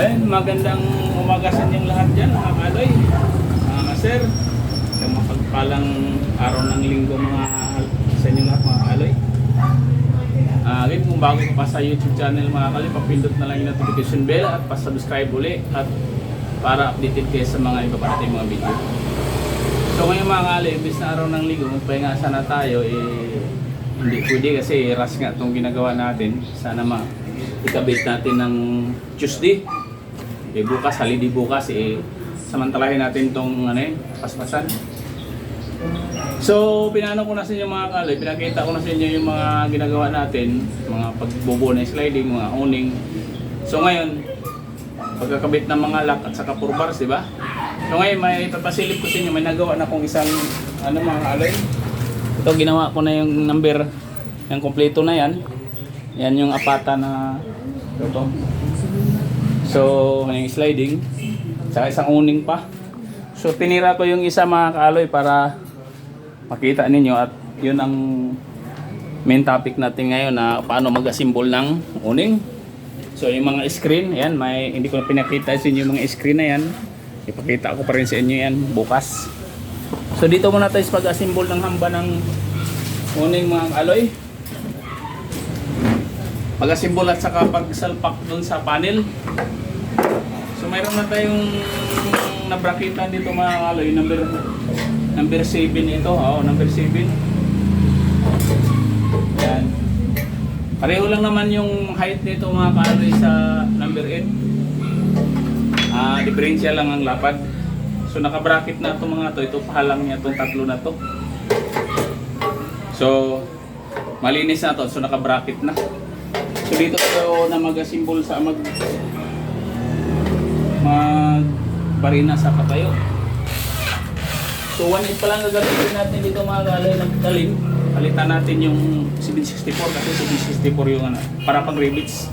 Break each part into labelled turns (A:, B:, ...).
A: Ayun, magandang umaga sa inyong lahat dyan, mga kaloy, mga sir. Sa mapagpalang araw ng linggo mga sa inyong lahat, mga kaloy. Ah, again, kung bago ka pa sa YouTube channel mga kaloy, papindot na lang yung notification bell at pa-subscribe uli at para updated kayo sa mga iba pa natin mga video. So ngayon mga kaloy, imbis na araw ng linggo, magpahinga sana tayo, eh, hindi pwede kasi rush nga itong ginagawa natin. Sana ma ikabit natin ng Tuesday. Eh bukas, holiday bukas, eh samantalahin natin itong ano eh, paspasan. So, pinano ko na sa inyo mga kaloy, pinakita ko na sa inyo yung mga ginagawa natin, mga pagbubuo ng sliding, mga owning. So ngayon, pagkakabit ng mga lock at saka pure bars, di ba? So ngayon, may papasilip ko sa inyo, may nagawa na akong isang, ano mga kaloy, ito ginawa ko na yung number, yung kompleto na yan. Yan yung apata na ito. So, yung sliding. Saka isang uning pa. So, tinira ko yung isa mga kaaloy para makita ninyo at yun ang main topic natin ngayon na paano mag-assemble ng uning. So, yung mga screen, yan, may, hindi ko na pinakita sa inyo yung mga screen na yan. Ipakita ko pa rin sa inyo yan bukas. So, dito muna tayo sa pag-assemble ng hamba ng uning mga kaaloy pag-assemble at saka pagsalpak dun sa panel. Mayroon na tayong nabrakitan dito mga kaloy, number number 7 ito, oh, number 7. Yan. Pareho lang naman yung height nito mga kaloy sa number 8. Ah, diferensya lang ang lapad. So naka-bracket na itong mga to, ito pahalang niya itong tatlo na to. So malinis na to, so naka-bracket na. So dito tayo na mag-symbol sa mag barina sa katayo. So 1.8 pa lang gagamitin natin dito mga galay ng talim. Palitan natin yung 764 kasi 764 yung ano, para pang rivets.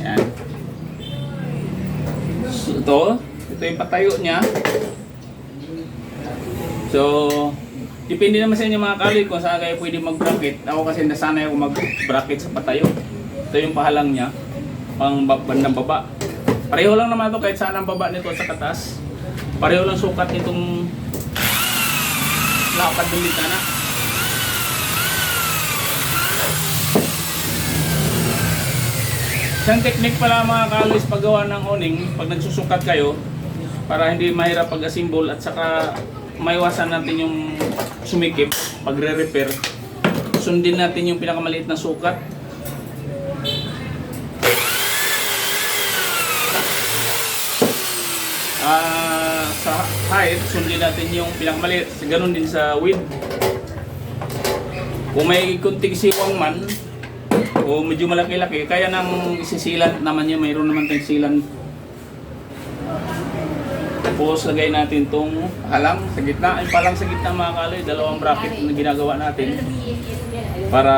A: Yan. So ito, ito yung patayo niya. So, depende naman sa inyo mga kaloy kung saan kayo pwede mag-bracket. Ako kasi nasanay ako mag-bracket sa patayo. Ito yung pahalang niya, pang ba- bandang baba. Pareho lang naman ito kahit saan ang baba nito sa katas. Pareho lang sukat nitong lakad ng bitana. Isang technique pala mga kalis paggawa ng owning, pag nagsusukat kayo, para hindi mahirap pag-assemble at saka maiwasan natin yung sumikip pag re-repair. Sundin natin yung pinakamaliit na sukat. Ah, sa height, sundin natin yung pinakamaliit. Ganun din sa width. Kung may kunting siwang man, o medyo malaki-laki, kaya nang isisilan naman yun, mayroon naman tayong silan. Tapos lagay natin tong halang sa gitna, ay palang sa gitna mga kaloy, dalawang bracket na ginagawa natin para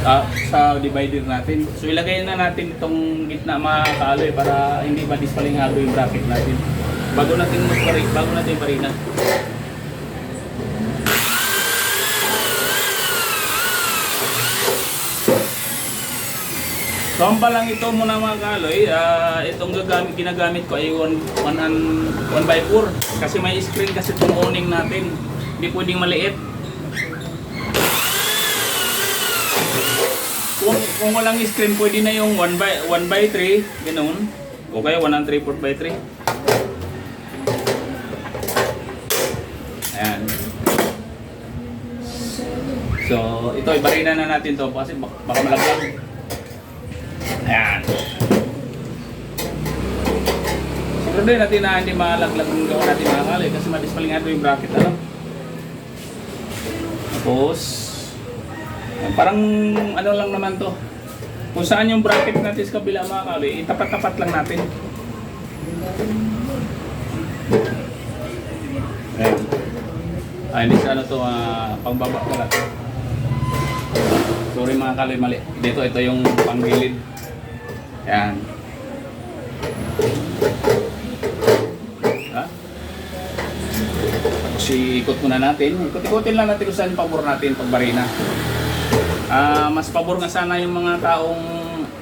A: sa, sa divider natin. So ilagay na natin itong gitna mga kaloy para hindi madispalingado yung bracket natin. Bago natin magpari, bago natin parina. So ang palang ito muna mga kaloy, ah, itong gagamit, ginagamit ko ay 1 1 by 4 kasi may screen kasi itong owning natin. Hindi pwedeng maliit. Kung, walang screen, pwede na yung 1 by 1 by 3, ganoon. O kaya 1 and 3 4 by 3. Ayan. So, ito, ibarina na natin to kasi bak- baka malaglag. Ayan. Siguro din natin na hindi malaglag yung gawa natin mga kalay kasi madispalingado yung bracket. Ano? Tapos, parang ano lang naman to. Kung saan yung bracket natin sa kabila mga kalay, itapat-tapat lang natin. Ayan. Ay, hindi sa ano to, ah, pangbaba pala to. Sorry mga kalay, mali. Dito, ito yung panggilid. Yan. Ha? Tapos ikot muna natin. Ikot-ikotin lang natin kung saan yung pabor natin pag Ah, mas pabor nga sana yung mga taong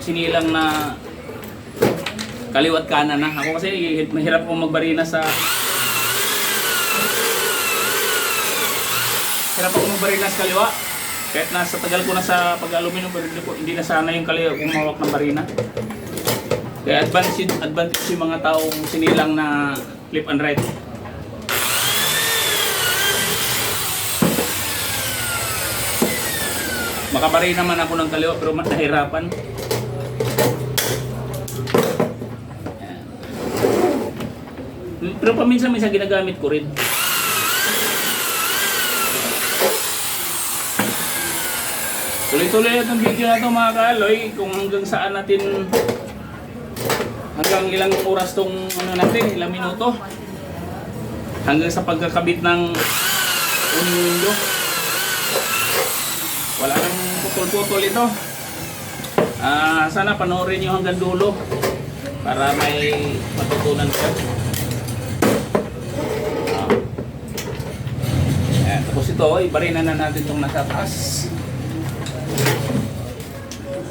A: sinilang na kaliwat kanan na. Ako kasi mahirap akong magbarina sa Hirap ako magbarina sa kaliwa. Kahit nasa tagal ko na sa pag-aluminum, pero hindi, hindi na sana yung kaliwa kung mawak ng barina. Kaya advantage, advantage yung mga taong sinilang na flip and right. Makabari naman ako ng kaliwa pero nahirapan. Ayan. Pero paminsan-minsan ginagamit ko rin. Tuloy-tuloy itong video na ito mga kaaloy kung hanggang saan natin hanggang ilang oras tong ano natin, ilang minuto hanggang sa pagkakabit ng uning window putol-putol ito Ah, sana panoorin nyo hanggang dulo para may matutunan ka Ah. Ayan, tapos ito, ibarinan na natin itong nasa taas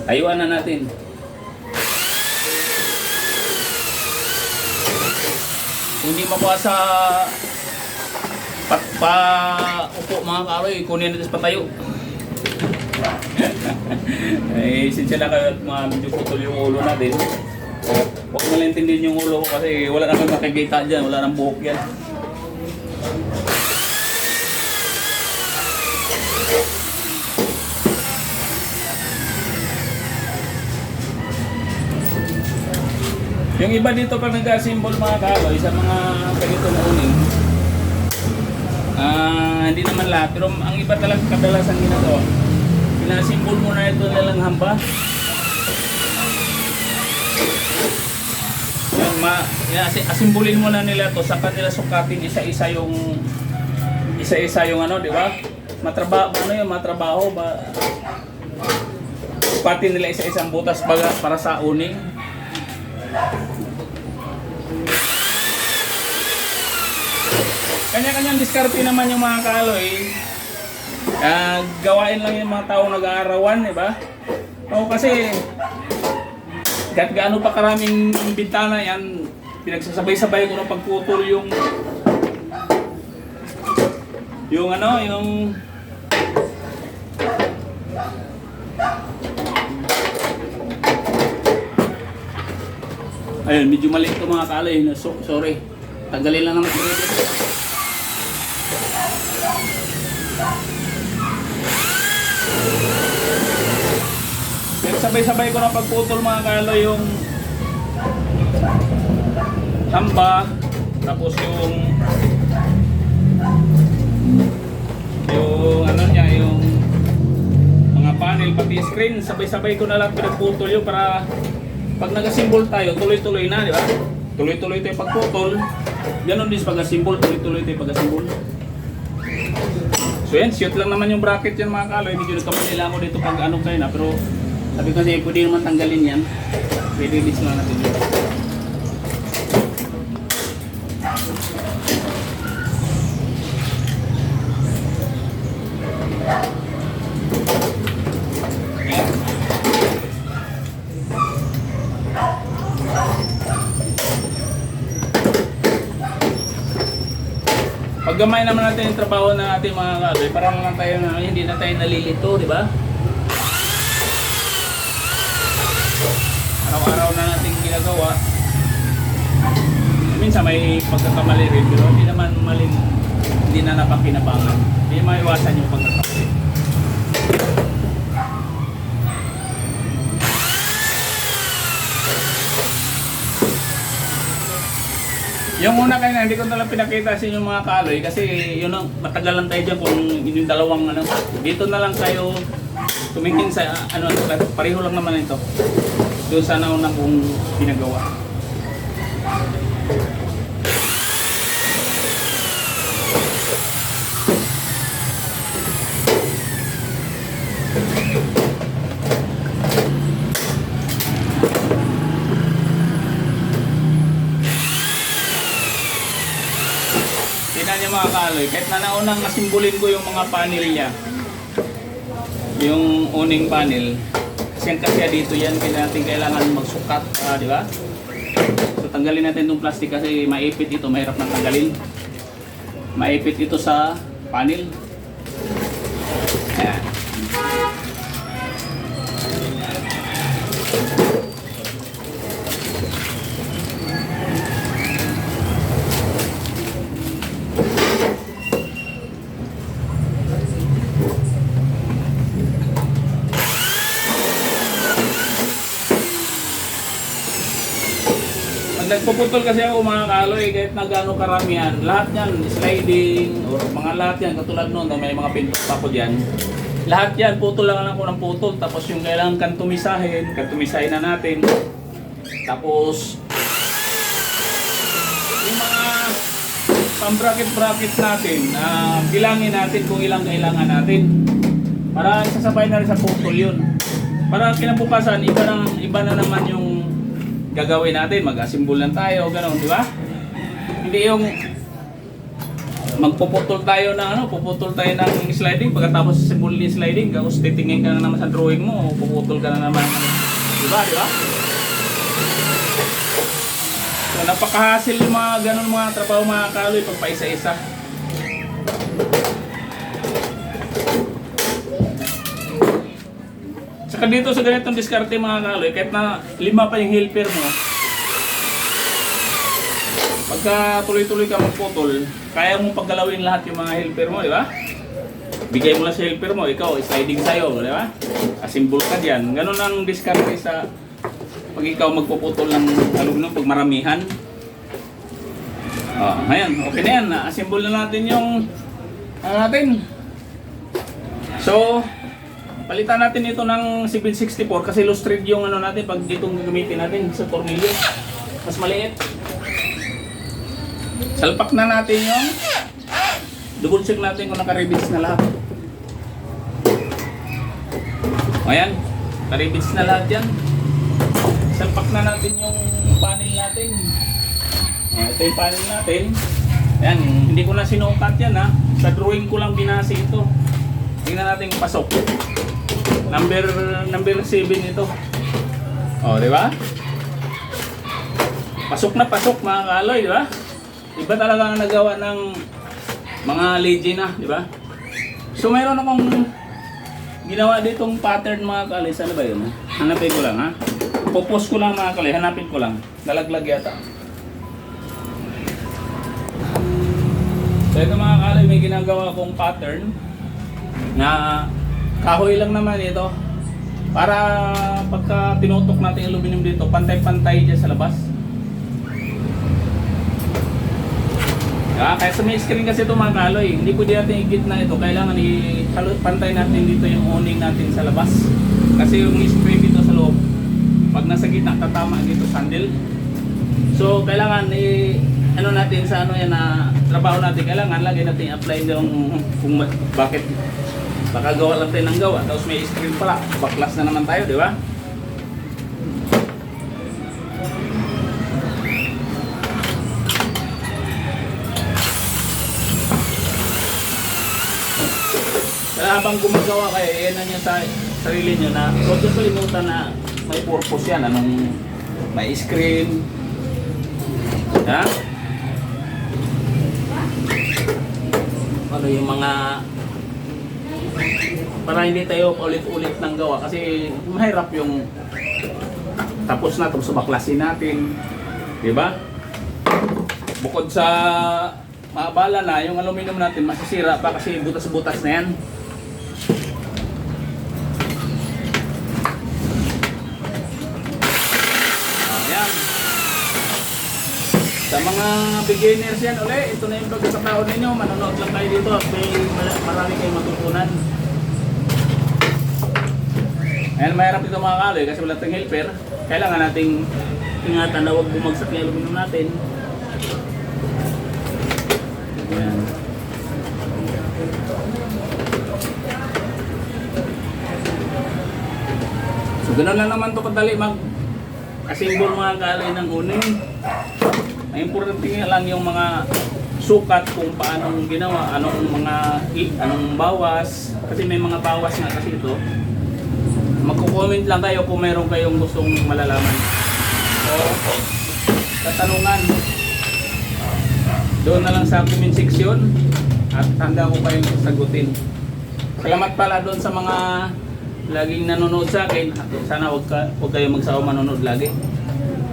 A: Tayuan na natin. Hindi makuha sa pa, pa upo mga karoy, kunin natin sa patayo. eh, sinsya na kayo at mga medyo putol yung ulo natin. Huwag mo lang intindihin yung ulo ko kasi wala naman makikita dyan, wala nang buhok yan. Yung iba dito pag nag-assemble mga kaloy sa mga ganito na uning, ah hindi naman lahat, pero ang iba talaga kadalasan ginagawa, pinasimbol mo na ito nilang hamba. Yan, ma, yan, asi- asimbulin mo na nila to sa kanila sukatin isa-isa yung isa-isa yung ano, di ba? Matrabaho, ano yung matrabaho ba? Sukatin nila isa-isang butas para, para sa uning. Kanya-kanyang diskarte naman yung mga kaloy. Ah, gawain lang yung mga tao nag-aarawan, di ba? Oo, kasi kahit gaano pa karaming bintana yan, pinagsasabay-sabay ko ng pagputol yung yung ano, yung Ayun, medyo mali ito mga kalay. So, sorry. Tanggalin lang naman Sabay-sabay ko na pagputol mga kalay yung hamba, tapos yung yung ano niya, yung mga panel, pati screen, sabay-sabay ko na lang pinagputol yun para pag nag-assemble tayo, tuloy-tuloy na, di ba? Tuloy-tuloy tayo pagputol. Ganon din pag-assemble, tuloy-tuloy tayo pag-assemble. So yan, shoot lang naman yung bracket yan mga kaloy. Medyo nagkamalila ako dito pag ano kayo na. Pero sabi ko kasi pwede naman tanggalin yan. Pwede release na natin yun. Pag gamay naman natin yung trabaho na ating mga kaloy, parang lang tayo na hindi na tayo nalilito, di ba? Araw-araw na ginagawa. Minsan may pagkakamali rin, pero hindi naman maling hindi na napakinabangan. Hindi maiwasan yung pagkakamali. Yung una kayo hindi ko talaga pinakita sa inyo mga kaloy kasi yun ang matagal lang tayo dyan kung yung dalawang ano. Dito na lang tayo tumingin sa ano, pareho lang naman ito. Doon sa nauna kong ginagawa. Tingnan niyo mga kaloy, kahit na naunang nasimbolin ko yung mga panel niya. yung uning panel. Kasi ang kasya dito yan, kaya natin kailangan magsukat, ah, di ba? So tanggalin natin itong plastic kasi maipit ito, mahirap nang tanggalin. Maipit ito sa panel. Ayan. Pag nagpuputol kasi ako mga kaloy, kahit na gaano karamihan, lahat yan, sliding, or mga lahat yan, katulad noon, may mga pintok pa ko dyan. Lahat yan, putol lang ako ng putol, tapos yung kailangan kantumisahin, kantumisahin na natin. Tapos, yung mga pang-bracket-bracket natin, ah bilangin natin kung ilang kailangan natin. Para isasabay na rin sa putol yun. Para kinabukasan, iba na, iba na naman yung gagawin natin, mag-assemble lang tayo, gano'n, di ba? Hindi yung magpuputol tayo ng ano, puputol tayo ng sliding, pagkatapos assemble yung sliding, tapos titingin ka na naman sa drawing mo, puputol ka na naman. Di ba, di ba? So, napakahasil yung mga ganun mga trabaho mga kaloy pag Saka dito sa ganitong diskarte mga kaloy, kahit na lima pa yung helper mo, pagka tuloy-tuloy ka magputol, kaya mo paggalawin lahat yung mga helper mo, di ba? Bigay mo lang sa helper mo, ikaw, sliding sa'yo, di ba? Asimbol ka dyan. Ganun ang diskarte sa pag ikaw magpuputol ng alumno, pag maramihan. Oh, ngayon, okay na yan. Assemble na natin yung ano natin. So, palitan natin ito ng 764 kasi thread yung ano natin pag itong gagamitin natin sa tornilyo. Mas maliit. Salpak na natin yung double check natin kung naka-rebits na lahat. Ayan, naka-rebits na lahat yan. Salpak na natin yung panel natin. Ito yung panel natin. Ayan, hindi ko na sinukat yan ha. Sa drawing ko lang binasi ito. Tingnan natin pasok. Number number 7 ito. Oh, di ba? Pasok na pasok mga kaloy, di ba? Iba talaga ang nagawa ng mga legend na, di ba? So mayroon akong ginawa ditong pattern mga kaloy. Saan ba yun? Hanapin ko lang ha. Popost ko lang mga kaloy. Hanapin ko lang. Nalaglag yata. So ito mga kaloy, may ginagawa akong pattern na kahoy lang naman ito. Para pagka tinutok natin aluminum dito, pantay-pantay dyan sa labas. Ah, kaya sa may screen kasi ito mga kaloy, hindi pwede natin igit na ito. Kailangan i-pantay natin dito yung owning natin sa labas. Kasi yung spray dito sa loob, pag nasa gitna, tatama dito sa handle. So, kailangan i ano natin sa ano yan na trabaho natin, kailangan lagi natin apply yung kung bakit baka gawa lang tayo ng gawa. Tapos may screen pala, baklas na naman tayo, di ba? Kaya habang gumagawa kayo, yan na niya sa sarili niyo na huwag niyo kalimutan na may purpose yan. Anong may screen. Ha? Ano yung mga para hindi tayo ulit-ulit ng gawa kasi mahirap yung tapos na tapos baklasin natin. Di ba? Bukod sa maabala na, yung aluminum natin masisira pa kasi butas-butas na yan. Ayan. Sa mga beginners yan uli, ito na yung pagkakataon ninyo, manonood lang kayo dito at may marami kayong matutunan. Ayan, mahirap ito mga kaloy kasi wala tayong helper. Kailangan nating ingatan na huwag bumagsak yung aluminum natin. Ayan. So, ganun lang naman to kadali mag assemble mga kalay ng uning. Importante nga lang yung mga sukat kung paano ginawa, anong mga anong bawas, Kasi may mga bawas nga kasi ito. Magko-comment lang kayo kung meron kayong gustong malalaman. O katanungan. Doon na lang sa comment section at handa ko kayong sagutin. Salamat pala doon sa mga laging nanonood sa akin. Sana huwag, ka, huwag kayo magsawa manonood lagi.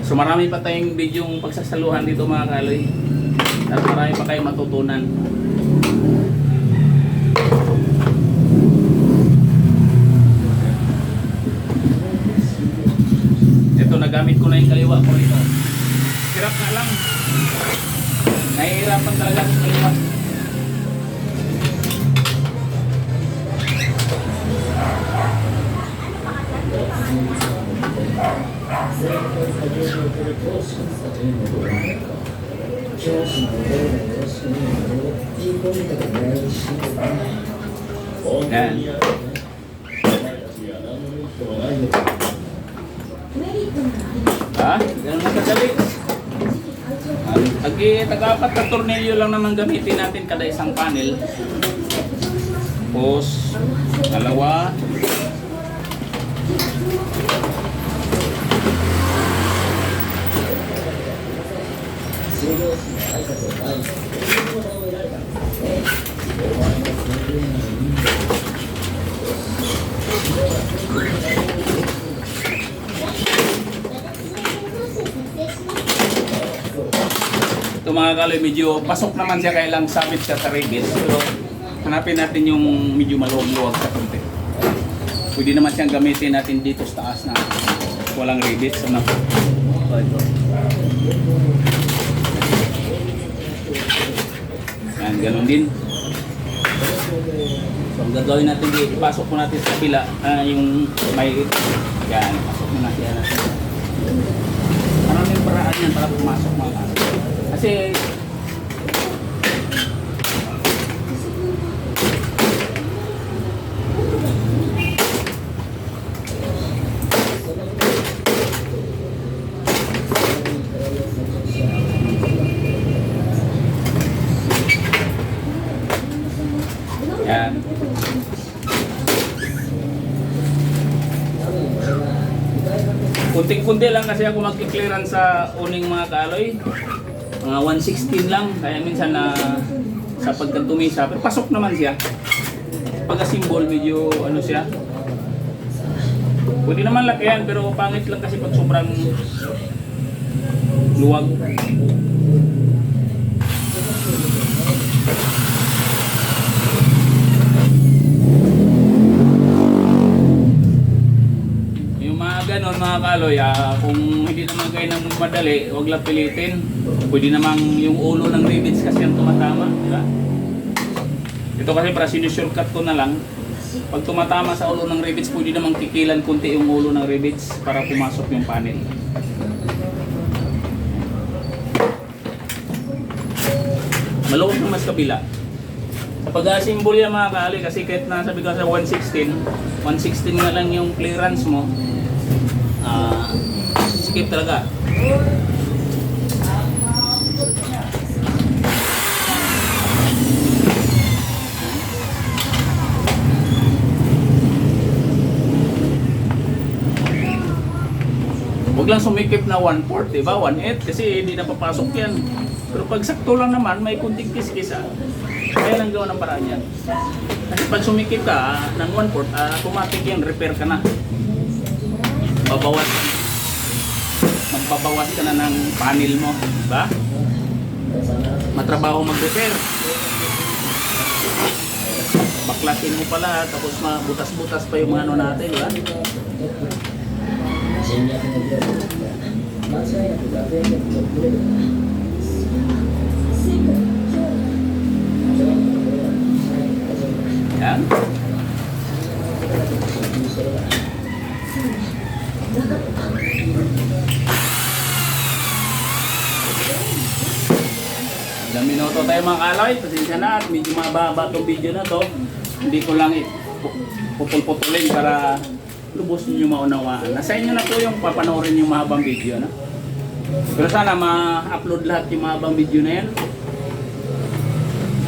A: So marami pa tayong bidyong pagsasaluhan dito mga kaloy. At marami pa kayong matutunan. Ito, nagamit ko na yung kaliwa ko ito. Hirap na lang. Nahihirapan talaga sa kaliwa. Yan. Ha? Ganun na kadali. Agi, tag-apat na tornilyo lang naman gamitin natin kada isang panel. Tapos, dalawa. Ito mga kaloy, medyo pasok naman siya kaya lang sabit sa ribis. Pero hanapin natin yung medyo maluwag-luwag sa konti. Pwede naman siyang gamitin natin dito sa taas na walang ribis. Ano? So, ito. Yan, ganun din. So, ang gagawin natin ipasok po natin sa pila ah, yung may yan, pasok mo natin. Maraming paraan yan para pumasok mga. Kasi Yan. Kunting-kunti lang kasi ako magki-clearance sa uning mga kaloy. Mga 116 lang. Kaya minsan na sa pagkantumisa. Pero pasok naman siya. Pagka-symbol, medyo ano siya. Pwede naman lakihan pero pangit lang kasi pag sobrang luwag. Yung ganon mga kaloy, ah, kung hindi naman kayo nang madali, huwag lang pilitin. Pwede namang yung ulo ng rivets kasi ang tumatama. Di ba? Ito kasi para sinushortcut ko na lang. Pag tumatama sa ulo ng rivets, pwede namang tikilan kunti yung ulo ng rivets para pumasok yung panel. Maluwag ng mas kabila. Kapag asimbol yan mga kali, kasi kahit na ko sa 116, 116 na lang yung clearance mo, ah skip talaga. Huwag lang sumikip na 1-4, di ba? 1-8 kasi hindi na papasok yan. Pero pag sakto lang naman, may kunting kiskis ah. Kaya lang gawa ng paraan yan. Kasi pag sumikip ka ah, ng 1-4, ah, automatic yan, repair ka na. Babawas. Magbabawas ka na ng panel mo, di ba? Matrabaho mag-repair. Baklasin mo pala, tapos mabutas-butas pa yung mga ano natin, di ba? Yan. Tayo mga kaloy, pasensya na at medyo mababa itong video na to. Hindi ko lang pupul-putulin para lubos ninyo maunawaan. Nasa inyo na po yung papanoorin yung mahabang video. No? Pero sana ma-upload lahat yung mahabang video na yan.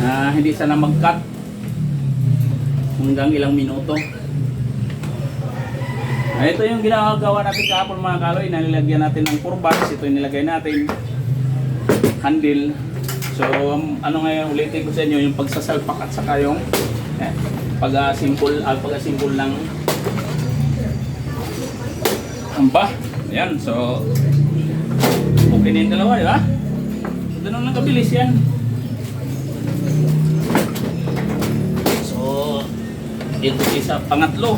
A: Ah, hindi sana mag-cut. hanggang ilang minuto. Ah, ito yung ginagawa natin kahapon mga kaloy, nalilagyan natin ng purbars, ito yung nilagay natin, handle. So, um, ano ngayon, ulitin ko sa inyo, yung pagsasalpak at saka yung eh, pag-simple, ah, pag-simple ng amba. Ayan, so, okay na yung dalawa, di ba? So, ganun lang kabilis yan. So, ito isa pangatlo.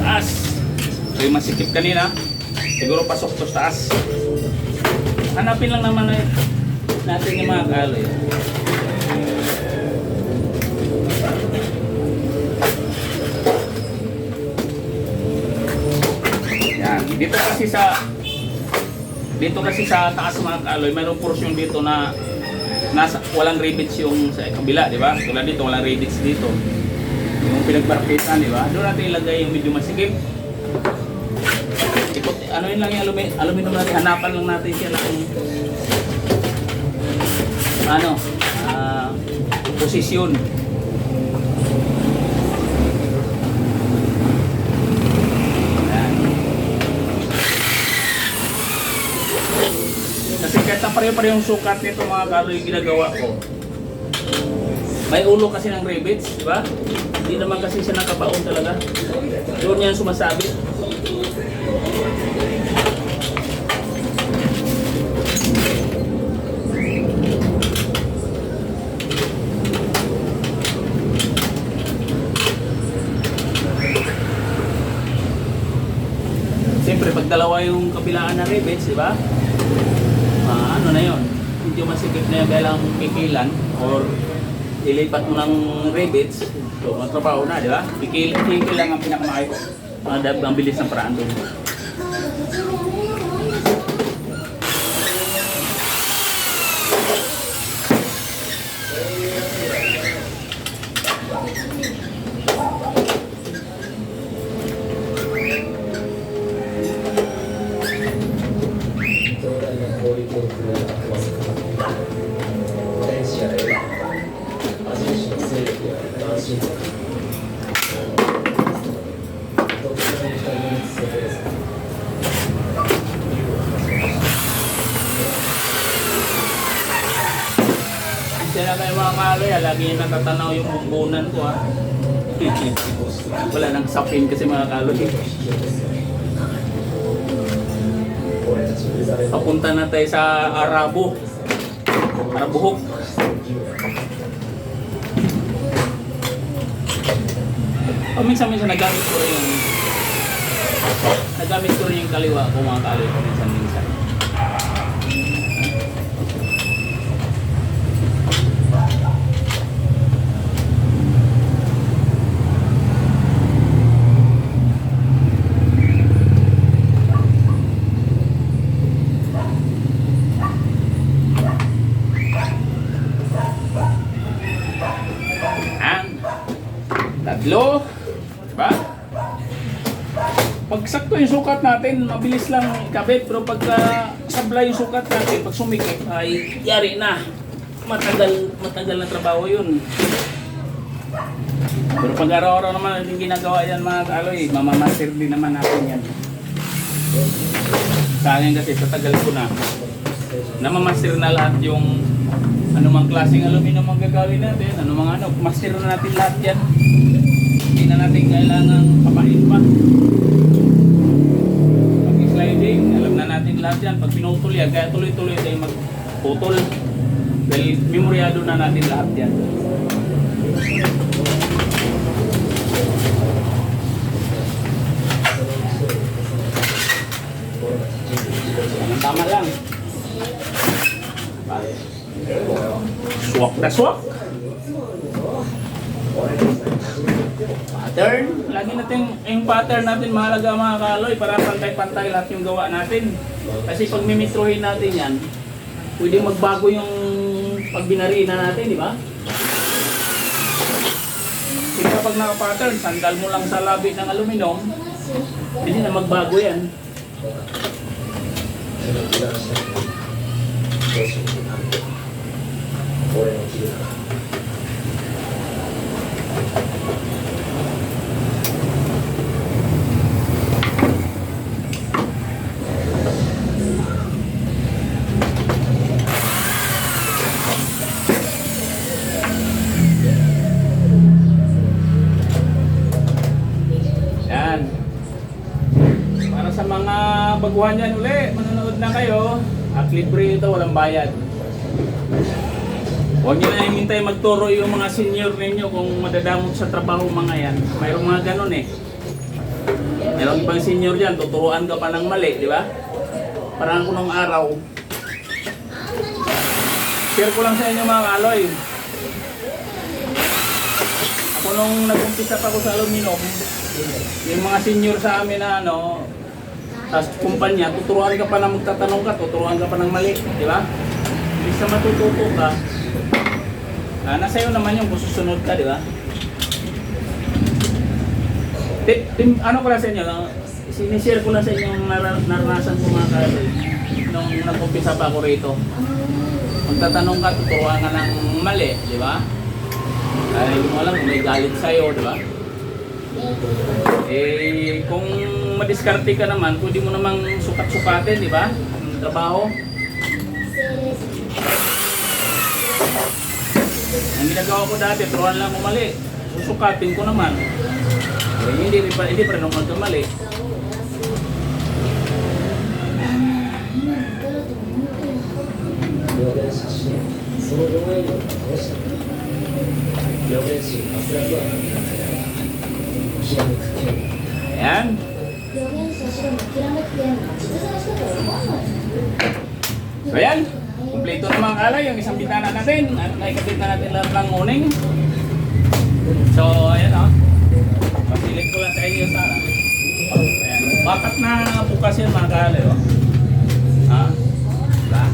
A: Taas. So yung masikip kanina, siguro pasok to taas. Hanapin lang naman na natin yung mga kaloy. Yan. Dito kasi sa dito kasi sa taas mga kaloy, mayroong portion dito na nasa walang rivets yung sa kabila, di ba? Tulad dito, walang rivets dito. Yung pinagbarkitan, di ba? Doon natin ilagay yung medyo masikip. Ikot, ano yun lang yung alumi, aluminum natin, hanapan lang natin siya ng ano, ah, posisyon. Kasi kahit na pareho-pareho yung sukat nito mga kaloy yung ginagawa ko. May ulo kasi ng rivets, di ba? Hindi naman kasi siya nakabaon talaga. Doon yan sumasabi. Siyempre, pag dalawa yung kabilaan ng rivets, di ba? Ah, ano na yon? Medyo masikip na yung kailang pikilan or ilipat mo ng rivets. So, matrabaho na, di ba? Pikil, pikil lang ang pinakamakay. Uh, ang bilis ng paraan doon. Natatanaw yung bumbunan ko ha. Wala nang sapin kasi mga kaloy. Papunta na tayo sa Arabo. Arabuhok. Oh, minsan-minsan nagamit ko rin yung nagamit ko rin yung kaliwa ko mga kaloy ko minsan-minsan. Ang tatlo. Diba? Pag sakto yung sukat natin, mabilis lang ikabit. Pero pagka sablay yung sukat natin, pag sumikip, ay yari na. Matagal, matagal na trabaho yun. Pero pag araw-araw naman yung ginagawa yan mga kaloy, mamamaster din naman natin yan. Sa akin kasi sa tagal ko na, namamaster na lahat yung anumang klaseng aluminum ang gagawin natin, anumang ano, master na natin lahat yan. Hindi na natin kailangan kapain pa. Pag sliding, alam na natin lahat yan. Pag pinutol yan, kaya tuloy-tuloy tayo magputol. Dahil memoryado na natin lahat yan. Tama lang. Swak na swak. Pattern. Lagi natin, yung pattern natin mahalaga mga kaloy para pantay-pantay lahat yung gawa natin. Kasi pag mimitrohin natin yan, pwede magbago yung pag binariina natin, di ba? Kasi kapag naka-pattern, sandal mo lang sa labi ng aluminum, hindi na magbago yan. Yan. Para sa mga baguhan dyan uli, manonood na kayo. At libre ito, walang bayad. Huwag nyo na hintay magturo yung mga senior ninyo kung madadamot sa trabaho mga yan. Mayroong mga ganun eh. Mayroong ibang senior dyan, tuturuan ka pa ng mali, di ba? Parang ako nung araw. Share ko lang sa inyo mga kaloy. Ako nung nag-umpisa pa ako sa aluminum, yung mga senior sa amin na ano, tapos kumpanya, tuturuan ka pa na magtatanong ka, tuturuan ka pa ng mali, di ba? Hindi sa matututo ka, ah, nasa iyo naman yung kung susunod ka, di ba? Ti- tim- ano ko lang sa inyo, sinishare ko lang sa inyo yung nar- naranasan ko mga kaloy nung nag-umpisa pa ako rito. Magtatanong ka, tuturuan ka ng mali, di ba? Ay, hindi mo alam kung may galit sa'yo, di ba? Eh, kung madiskarte ka naman, pwede mo namang sukat-sukatin, di ba? Ang trabaho. Ang ginagawa ko dati, turuan lang ako mali. Susukatin ko naman. Eh, hindi, rin pa, hindi pa rin ako magkamali. Ayan. So ayan, kumpleto na mga kalay yung isang bitana natin at naikabit na natin lahat ng uning. So ayan o, pasilip ko lang sa inyo sa. Bakat na bukas yan mga kalay o. Ha? Diba?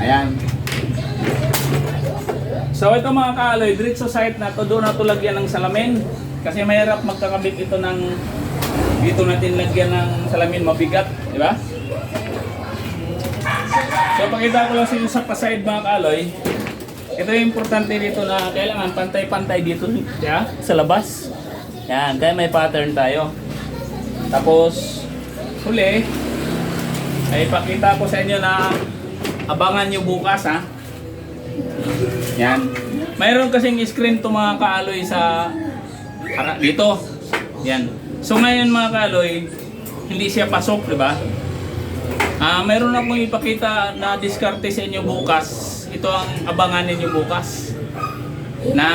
A: Ayan. So ito mga kaaloy, diretso site na to, doon na to ng salamin. Kasi mahirap magkakabit ito ng dito natin lagyan ng salamin mabigat, di ba? So pakita ko lang sa inyo sa paside mga kaaloy. Ito yung importante dito na kailangan pantay-pantay dito yeah, sa labas. Yan, kaya may pattern tayo. Tapos, huli, ay pakita ko sa inyo na abangan nyo bukas ha. Yan. Mayroon kasing screen to mga kaaloy sa hara- dito. Yan. So ngayon mga kaaloy, hindi siya pasok, di ba? Ah, mayroon akong ipakita na diskarte sa inyo bukas. Ito ang abangan ninyo bukas. Na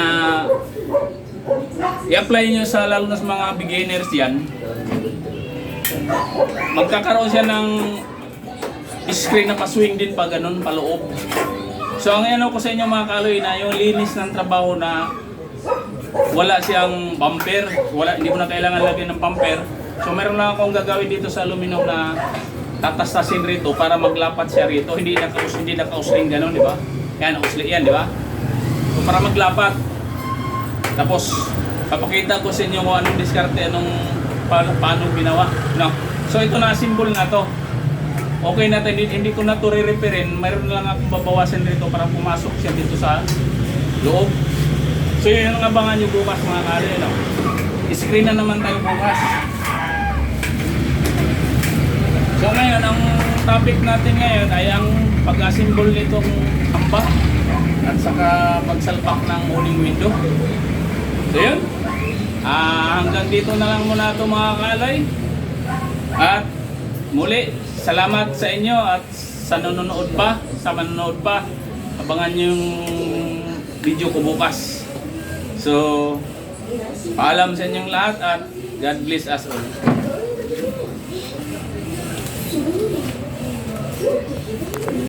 A: i-apply nyo sa lalo na sa mga beginners yan. Magkakaroon siya ng screen na paswing din pa ganun, paloob. So ang ano ko sa inyo mga kaloy na yung linis ng trabaho na wala siyang bumper, wala hindi mo na kailangan lagyan ng bumper. So meron lang akong gagawin dito sa aluminum na tatastasin rito para maglapat siya rito. Hindi nakaus hindi nakausling ganun, di ba? Yan, usli yan, di ba? So para maglapat. Tapos papakita ko sa inyo kung anong diskarte, anong paano, paano ginawa, no? So ito na symbol na to. Okay na tayo, hindi, hindi ko na ito re-repairin. Mayroon lang akong babawasan dito para pumasok siya dito sa loob. So yun ang abangan nyo bukas mga kali. No? Screen na naman tayo bukas. So ngayon, ang topic natin ngayon ay ang pag-assemble nitong hamba at saka pagsalpak ng uling window. So yun. Ah, hanggang dito na lang muna ito mga kalay. At muli, salamat sa inyo at sa nanonood pa, sa manonood pa. Abangan yung video ko bukas. So, paalam sa inyong lahat at God bless us all.